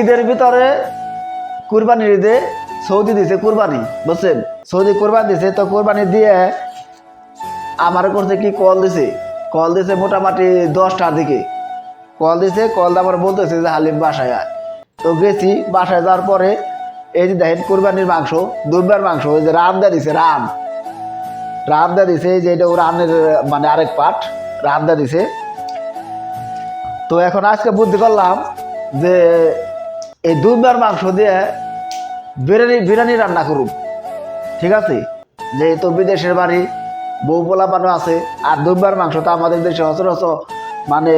ঈদের ভিতরে কুরবানির ঈদে সৌদি দিছে কুরবানি, বুঝছেন? সৌদি কুরবানি দিছে, তো কুরবানি দিয়ে আমার করছে কি কল দিছে? কল দিছে মোটামুটি দশটার দিকে। কল দিছে, কল আমার বলতেছে যে, হালিম বাসায় আয়। তো গেছি, বাসায় যাওয়ার পরে এই যে দেখেন কুরবানির মাংস দুবার মাংস ওই যে রাম দা দিছে, রাম। রাম দা দিছে যে এটা ও রামের মানে আরেক পাট, রাম দা দিছে। তো এখন আজকে বুদ্ধি করলাম যে এই দুবার মাংস দিয়ে বিরিয়ানি বিরিয়ানি রান্না করুক ঠিক আছে? যেহেতু বিদেশের বাড়ি, বউ পোলাপানো আছে, আর দুবার মাংস তো আমাদের দেশে সচরাচর মানে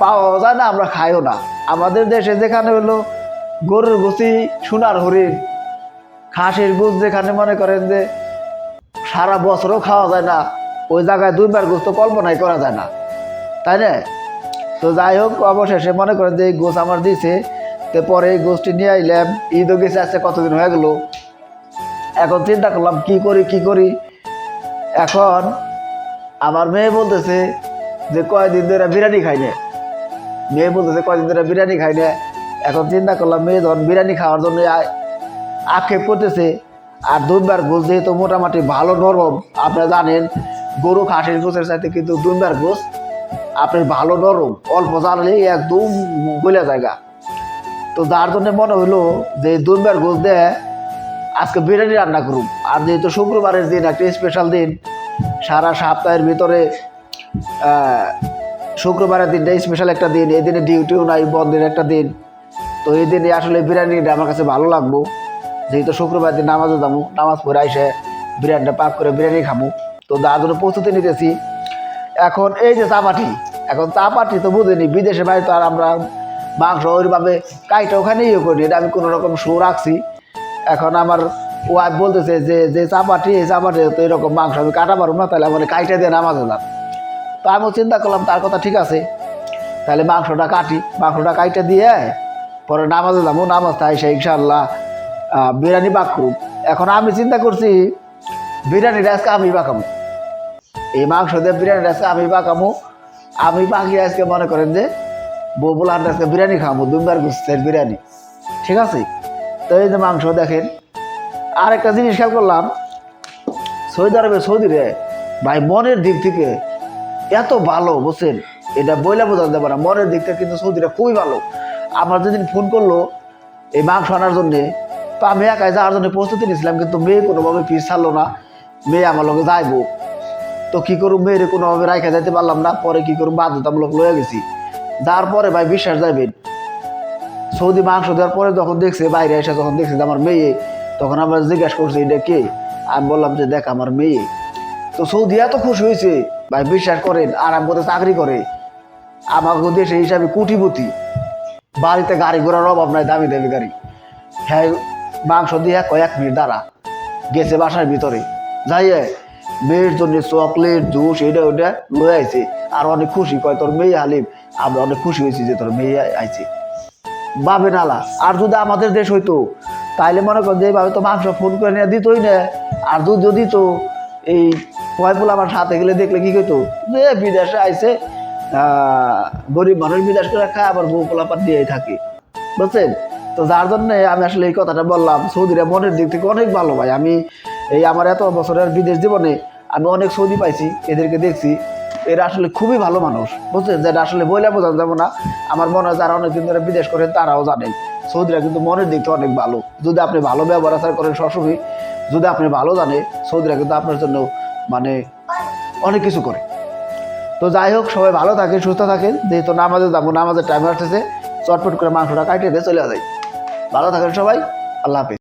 পাওয়া যায় না, আমরা খাইও না। আমাদের দেশে যেখানে হলো গরুর গুছি সোনার হরিণ, খাসির গুছ যেখানে মনে করেন যে সারা বছরও খাওয়া যায় না, ওই জায়গায় দুইবার তো কল্পনাই করা যায় না। তাই না? তো যাই হোক, অবশেষে মনে করেন যে এই গোছ আমার দিছে তো পরে এই গোষ্ঠী নিয়ে আইলাম। ঈদও গেছে আসছে কতদিন হয়ে গেল? এখন চিন্তা করলাম, কি করি কি করি? এখন আমার মেয়ে বলতেছে যে, কয়দিন ধরে বিরিয়ানি খাই না। মেয়ে বলতেছে, কয়দিন ধরে বিরিয়ানি খাই না। এখন চিন্তা করলাম, মেয়ে যখন বিরিয়ানি খাওয়ার জন্য আক্ষেপ করতেছে, আর দুইবার গোছ যেহেতু মোটামুটি ভালো নরম আপনারা জানেন, গরু খাসির গোছের সাথে কিন্তু দুইবার গোছ আপনার ভালো নরম, অল্প জানলে একদম গলে জায়গা তো যার জন্য মনে হলো যে দুইবার গোছ দেয় আজকে বিরিয়ানি রান্না করুন আর যেহেতু শুক্রবারের দিন, একটা স্পেশাল দিন, সারা সপ্তাহের ভিতরে শুক্রবারের দিনটা স্পেশাল একটা দিন এই দিনে ডিউটিও নাই, বন্ধের একটা দিন। তো এই দিনে আসলে বিরিয়ানিটা আমার কাছে ভালো লাগবো। যেহেতু শুক্রবার দিন নামাজে যাব, নামাজ পড়ে আইসে বিরিয়ানিটা পাক করে বিরিয়ানি খাব তো তার জন্য প্রস্তুতি নিতেছি। এখন এই যে চাপাটি, এখন চাপাটি তো বুঝিনি, বিদেশে বাড়ি তো আর আমরা মাংস ওইভাবে কাইটা ওখানে ইয়ে করি এটা আমি কোনো রকম শো রাখছি। এখন আমার ওয়াইফ বলতেছে যে যে চাপাটি, এই চাপাটি তো এরকম মাংস আমি কাটা পারব না, তাহলে আমার কাইটা দিয়ে নামাজে যান তো আমিও চিন্তা করলাম, তার কথা ঠিক আছে, তাহলে মাংসটা কাটি, মাংসটা কাইটা দিয়ে পরে নামাজে যাব নামাজ তাই সে ইনশাল্লাহ বিরিয়ানি পাক করুক। এখন আমি চিন্তা করছি, বিরিয়ানিটা আজকে আমি পাকামো এই মাংস দিয়ে বিরিয়ানি আজকে আমি পাকামো আমি পাকি আজকে মনে করেন যে বউ বলে আজকে বিরিয়ানি খাব দুবার গুছের বিরিয়ানি। ঠিক আছে? তো এই যে মাংস দেখেন আর একটা জিনিস খেয়াল করলাম, সৌদি আরবে সৌদি রে ভাই মনের দিক থেকে এত ভালো, বুঝছেন? এটা বইলে বোঝাতে পারে না, মনের দিক থেকে কিন্তু সৌদিরা খুবই ভালো। আমার যেদিন ফোন করল এই মাংস আনার জন্যে, তো আমি একাই যাওয়ার জন্য প্রস্তুতি নিয়েছিলাম, কিন্তু মেয়ে কোনোভাবে পিস ছাড়লো না, মেয়ে আমার লগে যাইবো। তো কী করুম, মেয়েরে কোনোভাবে রাখা যাইতে পারলাম না, পরে কি করুম, বাধ্যতামূলক লয়ে গেছি। যার পরে ভাই বিশ্বাস যাইবেন সৌদি মাংস দেওয়ার পরে যখন দেখছে, বাইরে এসে যখন দেখছে যে আমার মেয়ে, তখন আমরা জিজ্ঞাসা করছি, এটা কে? আমি বললাম যে, দেখ, আমার মেয়ে। তো সৌদি এত খুশি হয়েছে, ভাই বিশ্বাস করেন, আরাম করে চাকরি করে। আমাকে দেশে হিসাবে কুটিপতি। বাড়িতে গাড়ি ঘোড়ার অভাব নাই, দামি দামি গাড়ি। হ্যাঁ মাংস দিয়ে কয়েক মিনিট দাঁড়া। গেছে বাসার ভিতরে। যাইয়ে মেয়ের জন্য চকলেট জুস এটা, ওটা লয়ে আইছে। আর অনেক খুশি, কয়, তোর মেয়ে হালিম। আমরা অনেক খুশি হয়েছি যে তোর মেয়ে আইছে। বাবে নালা, আর যদি আমাদের দেশ হইতো, তাইলে মনে কর যে এইভাবে তো মাংস ফোন করে নিয়ে দিতই না। আর দুধ যদি তো এই পয়পুল আমার সাথে গেলে দেখলে কি কইতো যে বিদেশে আইছে গরিব মানুষ বিদেশ করে খায়, আবার বউ পোলাপাত দিয়েই থাকে। বুঝছেন? তো যার জন্যে আমি আসলে এই কথাটা বললাম। সৌদিরা মনের দিক থেকে অনেক ভালো ভাই। আমি এই আমার এত বছরের বিদেশ জীবনে আমি অনেক সৌদি পাইছি, এদেরকে দেখছি। এরা আসলে খুবই ভালো মানুষ, বুঝছেন? যেটা আসলে বইলে বোঝানো যাব না। আমার মনে হয় যারা অনেকদিন ধরে বিদেশ করেন তারাও জানেন সৌদিরা কিন্তু মনের দিক থেকে অনেক ভালো। যদি আপনি ভালো ব্যবহার আচার করেন সবসময়, যদি আপনি ভালো জানে, সৌদিরা কিন্তু আপনার জন্য মানে অনেক কিছু করে। তো যাই হোক, সবাই ভালো থাকেন, সুস্থ থাকেন। যেহেতু নামাজে যাব, নামাজের টাইম আসতেছে, চটপট করে মাংসটা কাটিয়ে দিয়ে চলে যায় ভালো থাকেন সবাই, আল্লাহ হাফিজ।